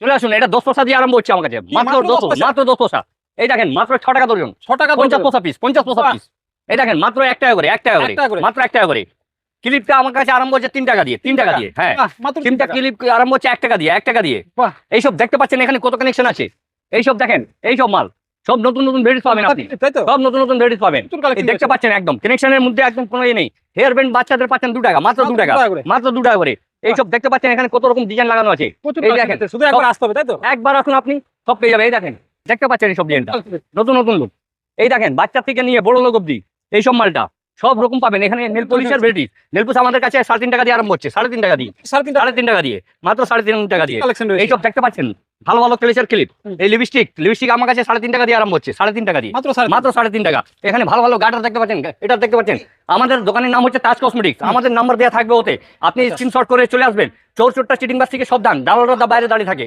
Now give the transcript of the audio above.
চলে আসুন এটা দশ পয়সা দিয়ে আরম্ভ হচ্ছে আমার কাছে। মাত্র দশ মাত্র দশ পয়সা। এই দেখেন মাত্র ছ টাকা দর্জন ছ টাকা পঞ্চাশ। পয়সা পিস পঞ্চাশ পয়সা পিস এই দেখেন মাত্র এক টাকা করে এক টাকা করে। মাত্র এক টাকা করে। ক্লিপটা আমার কাছে আরম্ভ হচ্ছে তিন টাকা দিয়ে তিন টাকা দিয়ে হ্যাঁ। তিনটা ক্লিপ আরম্ভ হচ্ছে এক টাকা দিয়ে এক টাকা দিয়ে। এইসব দেখতে পাচ্ছেন এখানে কত কানেকশন আছে? এইসব দেখেন এইসব মাল। সব নতুন নতুন ভেরিস পাবেন আপনি। সব নতুন নতুন ভেরিস পাবেন। দেখতে পাচ্ছেন একদম। কানেকশনের মধ্যে একদম কোনো ইয়ে নেই। হেয়ার ব্যান্ড বাচ্চাদের পাচ্ছেন দু টাকা মাত্র দু টাকা। মাত্র দু টাকা করে। এইসব দেখতে পাচ্ছেন এখানে কত রকম ডিজাইন লাগানো আছে। এই দেখেন। শুধু একবার আসতে হবে তাই তো? একবার আসুন আপনি সব পেয়ে যাবে এই দেখেন দেখতে পাচ্ছেন এইসব ডিজাইনটা নতুন নতুন লোক এই দেখেন বাচ্চা থেকে নিয়ে বড় লোক অব্দি এইসব মালটা। সব রকম পাবেন। এখানে নেল পলিশের ভেরিটিস নেল পলিশ আমাদের কাছে সাড়ে তিন টাকা দিয়ে আরম্ভ হচ্ছে। সাড়ে তিন টাকা দিয়ে। সাড়ে তিন টাকা। সাড়ে তিন টাকা দিয়ে। মাত্র সাড়ে তিন টাকা দিয়ে। এইসব দেখতে পাচ্ছেন? ভালো ভালো ক্লেচের ক্লিপ এই লিপস্টিক লিপস্টিক আমার কাছে সাড়ে তিন টাকা দিয়ে আরম্ভ হচ্ছে। সাড়ে তিন টাকা দিয়ে। মাত্র সাড়ে মাত্র সাড়ে তিন টাকা। এখানে ভালো ভালো গাটার দেখতে পাচ্ছেন? এটা দেখতে পাচ্ছেন? আমাদের দোকানের নাম হচ্ছে তাজ কসমেটিক্স আমাদের নাম্বার দেওয়া থাকবে ওতে। আপনি স্ক্রিনশট করে চলে আসবেন। চোর চোরটা চিটিং বাস থেকে সাবধান দালালরা দা বাইরে দাঁড়িয়ে থাকে।